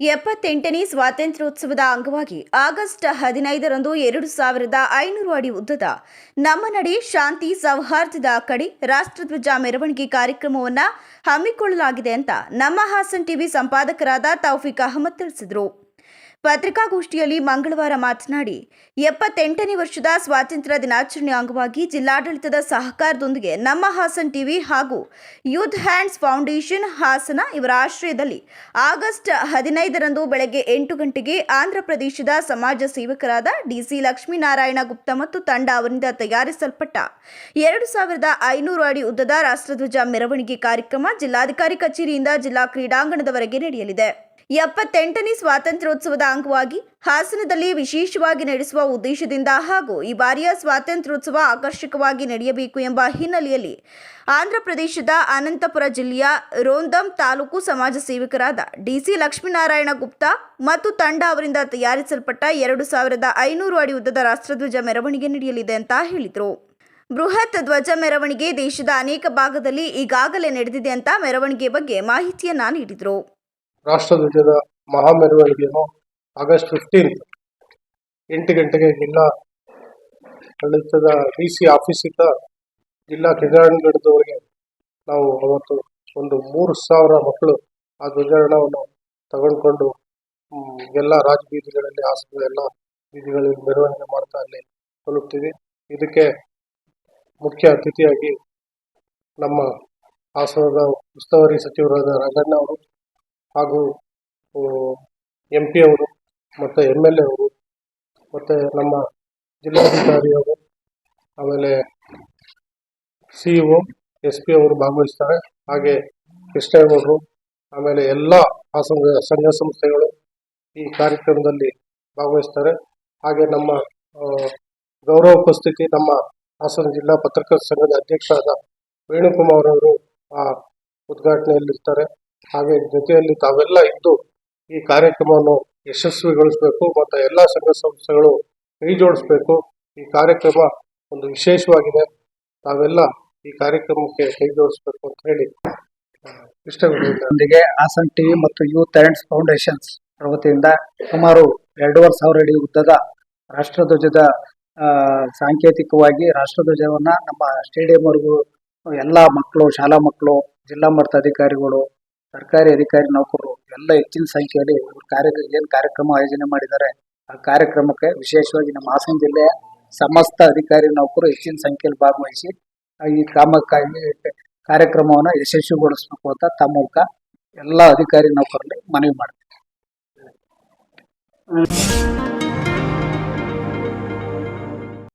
ಎಪ್ಪತ್ತೆಂಟನೇ ಸ್ವಾತಂತ್ರ್ಯೋತ್ಸವದ ಅಂಗವಾಗಿ ಆಗಸ್ಟ್ ಹದಿನೈದರಂದು ಎರಡು ಸಾವಿರದ ಐನೂರು ಅಡಿ ಉದ್ದದ ನಮ್ಮ ನಡೆ ಶಾಂತಿ ಸೌಹಾರ್ದದ ಕಡೆ ರಾಷ್ಟ್ರಧ್ವಜ ಮೆರವಣಿಗೆ ಕಾರ್ಯಕ್ರಮವನ್ನು ಹಮ್ಮಿಕೊಳ್ಳಲಾಗಿದೆ ಅಂತ ನಮ್ಮ ಹಾಸನ್ ಟಿವಿ ಸಂಪಾದಕರಾದ ತೌಫಿಕ್ ಅಹಮದ್ ತಿಳಿಸಿದರು. ಪತ್ರಿಕಾಗೋಷ್ಠಿಯಲ್ಲಿ ಮಂಗಳವಾರ ಮಾತನಾಡಿ, ಎಪ್ಪತ್ತೆಂಟನೇ ವರ್ಷದ ಸ್ವಾತಂತ್ರ್ಯ ದಿನಾಚರಣೆ ಅಂಗವಾಗಿ ಜಿಲ್ಲಾಡಳಿತದ ಸಹಕಾರದೊಂದಿಗೆ ನಮ್ಮ ಹಾಸನ್ ಟಿವಿ ಹಾಗೂ ಯೂತ್ ಹ್ಯಾಂಡ್ಸ್ ಫೌಂಡೇಶನ್ ಹಾಸನ ಇವರ ಆಶ್ರಯದಲ್ಲಿ ಆಗಸ್ಟ್ ಹದಿನೈದರಂದು ಬೆಳಗ್ಗೆ ಎಂಟು ಗಂಟೆಗೆ ಆಂಧ್ರ ಪ್ರದೇಶದ ಸಮಾಜ ಸೇವಕರಾದ ಡಿಸಿ ಲಕ್ಷ್ಮೀನಾರಾಯಣ ಗುಪ್ತ ಮತ್ತು ತಂಡ ಅವರಿಂದ ತಯಾರಿಸಲ್ಪಟ್ಟ ಎರಡು ಸಾವಿರದ ಐನೂರು ಅಡಿ ಉದ್ದದ ರಾಷ್ಟ್ರಧ್ವಜ ಮೆರವಣಿಗೆ ಕಾರ್ಯಕ್ರಮ ಜಿಲ್ಲಾಧಿಕಾರಿ ಕಚೇರಿಯಿಂದ ಜಿಲ್ಲಾ ಕ್ರೀಡಾಂಗಣದವರೆಗೆ ನಡೆಯಲಿದೆ. ಎಪ್ಪತ್ತೆಂಟನೇ ಸ್ವಾತಂತ್ರ್ಯೋತ್ಸವದ ಅಂಗವಾಗಿ ಹಾಸನದಲ್ಲಿ ವಿಶೇಷವಾಗಿ ನಡೆಸುವ ಉದ್ದೇಶದಿಂದ ಹಾಗೂ ಈ ಬಾರಿಯ ಸ್ವಾತಂತ್ರ್ಯೋತ್ಸವ ಆಕರ್ಷಕವಾಗಿ ನಡೆಯಬೇಕು ಎಂಬ ಹಿನ್ನೆಲೆಯಲ್ಲಿ ಆಂಧ್ರ ಪ್ರದೇಶದ ಅನಂತಪುರ ಜಿಲ್ಲೆಯ ರೋಂದಂ ತಾಲೂಕು ಸಮಾಜ ಸೇವಕರಾದ ಡಿಸಿ ಲಕ್ಷ್ಮೀನಾರಾಯಣ ಗುಪ್ತಾ ಮತ್ತು ತಂಡ ಅವರಿಂದ ತಯಾರಿಸಲ್ಪಟ್ಟ ಎರಡು ಸಾವಿರದ ಐನೂರು ಅಡಿ ಉದ್ದದ ರಾಷ್ಟ್ರಧ್ವಜ ಮೆರವಣಿಗೆ ನಡೆಯಲಿದೆ ಅಂತ ಹೇಳಿದರು. ಬೃಹತ್ ಧ್ವಜ ಮೆರವಣಿಗೆ ದೇಶದ ಅನೇಕ ಭಾಗದಲ್ಲಿ ಈಗಾಗಲೇ ನಡೆದಿದೆ ಅಂತ ಮೆರವಣಿಗೆ ಬಗ್ಗೆ ಮಾಹಿತಿಯನ್ನ ನೀಡಿದರು. ರಾಷ್ಟ್ರಧ್ವಜದ ಮಹಾ ಮೆರವಣಿಗೆಯನ್ನು ಆಗಸ್ಟ್ ಫಿಫ್ಟೀನ್ತ್ ಎಂಟು ಗಂಟೆಗೆ ಜಿಲ್ಲಾ ಆಡಳಿತದ ಡಿ ಸಿ ಆಫೀಸಿಂದ ಜಿಲ್ಲಾ ಕ್ರೀಡಾಂಗಣದವರೆಗೆ ನಾವು ಅವತ್ತು ಒಂದು ಮೂರು ಸಾವಿರ ಮಕ್ಕಳು ಆ ಧ್ವಜಾರೋಹಣವನ್ನು ತಗೊಂಡ್ಕೊಂಡು ಎಲ್ಲ ರಾಜಬೀದಿಗಳಲ್ಲಿ ಆಸ್ಪತ್ರೆ ಎಲ್ಲ ಬೀದಿಗಳಲ್ಲಿ ಮೆರವಣಿಗೆ ಮಾಡ್ತಾ ಅಲ್ಲಿ ತಲುಪ್ತೀವಿ. ಇದಕ್ಕೆ ಮುಖ್ಯ ಅತಿಥಿಯಾಗಿ ನಮ್ಮ ಹಾಸನದ ಉಸ್ತುವಾರಿ ಸಚಿವರಾದ ರಾಜಣ್ಣ ಅವರು ಹಾಗೂ ಎಂ ಪಿ ಅವರು ಮತ್ತು ಎಂ ಎಲ್ ಎ ಅವರು ಮತ್ತು ನಮ್ಮ ಜಿಲ್ಲಾಧಿಕಾರಿಯವರು ಆಮೇಲೆ ಸಿ ಇ ಎಸ್ ಪಿ ಅವರು ಭಾಗವಹಿಸ್ತಾರೆ. ಹಾಗೆ ಕೃಷ್ಣೇಗೌಡರು ಆಮೇಲೆ ಎಲ್ಲ ಹಾಸನದ ಸಂಘ ಸಂಸ್ಥೆಗಳು ಈ ಕಾರ್ಯಕ್ರಮದಲ್ಲಿ ಭಾಗವಹಿಸ್ತಾರೆ. ಹಾಗೆ ನಮ್ಮ ಆ, ಗೌರವ ಉಪಸ್ಥಿತಿ ನಮ್ಮ ಹಾಸನ ಜಿಲ್ಲಾ ಪತ್ರಕರ್ತರ ಸಂಘದ ಅಧ್ಯಕ್ಷರಾದ ವೇಣುಕುಮಾರ್ ಅವರು ಆ ಉದ್ಘಾಟನೆಯಲ್ಲಿರ್ತಾರೆ. ಹಾಗೆ ಜೊತೆಯಲ್ಲಿ ತಾವೆಲ್ಲ ಇದ್ದು ಈ ಕಾರ್ಯಕ್ರಮವನ್ನು ಯಶಸ್ವಿಗೊಳಿಸಬೇಕು ಮತ್ತು ಎಲ್ಲ ಸಂಘ ಸಂಸ್ಥೆಗಳು ಕೈ ಜೋಡಿಸಬೇಕು. ಈ ಕಾರ್ಯಕ್ರಮ ಒಂದು ವಿಶೇಷವಾಗಿದೆ. ತಾವೆಲ್ಲ ಈ ಕಾರ್ಯಕ್ರಮಕ್ಕೆ ಕೈ ಜೋಡಿಸ್ಬೇಕು ಅಂತ ಹೇಳಿ ಒಂದಿಗೆ ಹಾಸನ್ ಟಿವಿ ಮತ್ತು ಯೂತ್ ಟ್ಯಾಲೆಂಟ್ಸ್ ಫೌಂಡೇಶನ್ಸ್ ಪ್ರವತಿಯಿಂದ ಸುಮಾರು ಎರಡೂವರೆ ಸಾವಿರ ಅಡಿ ಉದ್ದದ ರಾಷ್ಟ್ರಧ್ವಜದ ಸಾಂಕೇತಿಕವಾಗಿ ರಾಷ್ಟ್ರಧ್ವಜವನ್ನ ನಮ್ಮ ಸ್ಟೇಡಿಯಂವರೆಗೂ ಎಲ್ಲ ಮಕ್ಕಳು, ಶಾಲಾ ಮಕ್ಕಳು, ಜಿಲ್ಲಾ ಮಟ್ಟದ ಅಧಿಕಾರಿಗಳು ಸರ್ಕಾರಿ ಅಧಿಕಾರಿ ನೌಕರರು ಎಲ್ಲ ಹೆಚ್ಚಿನ ಸಂಖ್ಯೆಯಲ್ಲಿ ಇವ್ರ ಕಾರ್ಯ, ಏನು ಕಾರ್ಯಕ್ರಮ ಆಯೋಜನೆ ಮಾಡಿದ್ದಾರೆ, ಆ ಕಾರ್ಯಕ್ರಮಕ್ಕೆ ವಿಶೇಷವಾಗಿ ನಮ್ಮ ಹಾಸನ ಜಿಲ್ಲೆಯ ಸಮಸ್ತ ಅಧಿಕಾರಿ ನೌಕರು ಹೆಚ್ಚಿನ ಸಂಖ್ಯೆಯಲ್ಲಿ ಭಾಗವಹಿಸಿ ಈ ಕಾಮಕ್ಕಾಗಿ ಕಾರ್ಯಕ್ರಮವನ್ನು ಯಶಸ್ವಿಗೊಳಿಸಬೇಕು ಅಂತ ತಮ್ಮ ಮೂಲಕ ಎಲ್ಲ ಅಧಿಕಾರಿ ನೌಕರಲ್ಲಿ ಮನವಿ ಮಾಡ್ತೀನಿ